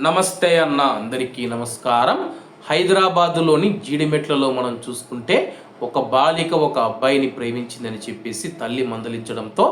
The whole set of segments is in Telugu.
నమస్తే అన్న అందరికీ నమస్కారం. హైదరాబాదులోని జీడిమెట్లలో మనం చూసుకుంటే ఒక బాలిక ఒక అబ్బాయిని ప్రేమించిందని చెప్పేసి తల్లి మందలించడంతో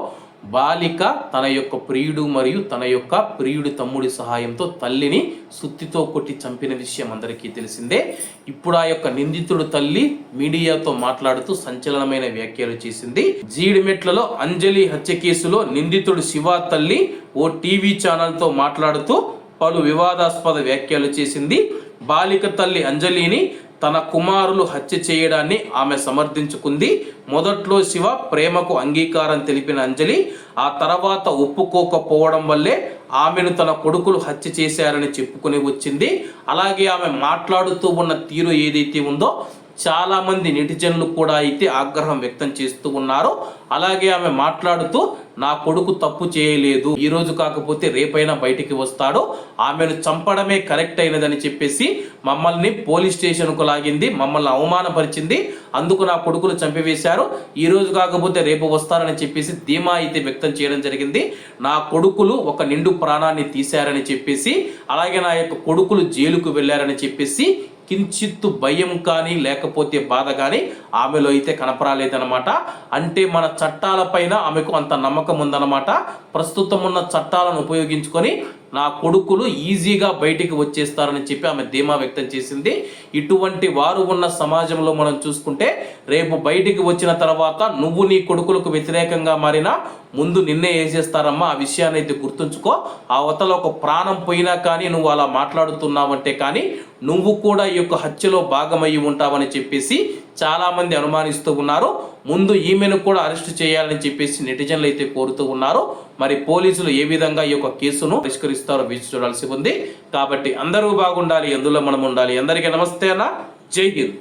బాలిక తన యొక్క ప్రియుడు మరియు తన యొక్క ప్రియుడి తమ్ముడి సహాయంతో తల్లిని సుత్తితో కొట్టి చంపిన విషయం అందరికీ తెలిసిందే. ఇప్పుడు ఆ యొక్క నిందితుడు తల్లి మీడియాతో మాట్లాడుతూ సంచలనమైన వ్యాఖ్యలు చేసింది. జీడిమెట్లలో అంజలి హత్య కేసులో నిందితుడు శివ తల్లి ఓ టీవీ ఛానల్తో మాట్లాడుతూ పలు వివాదాస్పద వ్యాఖ్యలు చేసింది. బాలిక తల్లి అంజలిని తన కుమారులు హత్య చేయడాన్ని ఆమె సమర్థించుకుంది. మొదట్లో శివ ప్రేమకు అంగీకారం తెలిపిన అంజలి ఆ తర్వాత ఒప్పుకోకపోవడం వల్లే ఆమెను తన కొడుకులు హత్య చేశారని చెప్పుకొని వచ్చింది. అలాగే ఆమె మాట్లాడుతూ ఉన్న తీరు ఏదైతే ఉందో చాలామంది నెటిజన్లు కూడా అయితే ఆగ్రహం వ్యక్తం చేస్తూ ఉన్నారు. అలాగే ఆమె మాట్లాడుతూ నా కొడుకు తప్పు చేయలేదు ఈ రోజు కాకపోతే రేపైనా బయటికి వస్తాడు ఆమెను చంపడమే కరెక్ట్ అయినదని చెప్పేసి మమ్మల్ని పోలీస్ స్టేషన్కు లాగింది మమ్మల్ని అవమానపరిచింది అందుకు నా కొడుకులు చంపివేశారు ఈ రోజు కాకపోతే రేపు వస్తారని చెప్పేసి ధీమా అయితే వ్యక్తం చేయడం జరిగింది. నా కొడుకులు ఒక నిండు ప్రాణాన్ని తీశారని చెప్పేసి అలాగే నా యొక్క కొడుకులు జైలుకు వెళ్ళారని చెప్పేసి కించిత్తు భయం కానీ లేకపోతే బాధ కానీ ఆమెలో అయితే కనపరాలేదనమాట అంటే మన చట్టాలపైన ఆమెకు అంత నమ్మకం ఉందన్నమాట. ప్రస్తుతం ఉన్న చట్టాలను ఉపయోగించుకొని నా కొడుకులు ఈజీగా బయటికి వచ్చేస్తారని చెప్పి ఆమె ధీమా వ్యక్తం చేసింది. ఇటువంటి వారు ఉన్న సమాజంలో మనం చూసుకుంటే రేపు బయటికి వచ్చిన తర్వాత నువ్వు నీ కొడుకులకు వ్యతిరేకంగా మారినా ముందు నిన్నే వేసేస్తారమ్మా ఆ విషయాన్ని అయితే గుర్తుంచుకో. ఆ అవతల ఒక ప్రాణం పోయినా కానీ నువ్వు అలా మాట్లాడుతున్నావంటే కానీ నువ్వు కూడా ఈ యొక్క హత్యలో భాగమయ్యి ఉంటావని చెప్పేసి చాలామంది అనుమానిస్తూ ఉన్నారు. ముందు ఈమెను కూడా అరెస్ట్ చేయాలని చెప్పేసి నెటిజన్లు అయితే కోరుతూ ఉన్నారు. మరి పోలీసులు ఏ విధంగా ఈ యొక్క కేసును పరిష్కరిస్తారో వేచి చూడాల్సి ఉంది. కాబట్టి అందరూ బాగుండాలి ఎందులో మనం ఉండాలి. అందరికీ నమస్తే అన్న. జై హింద్.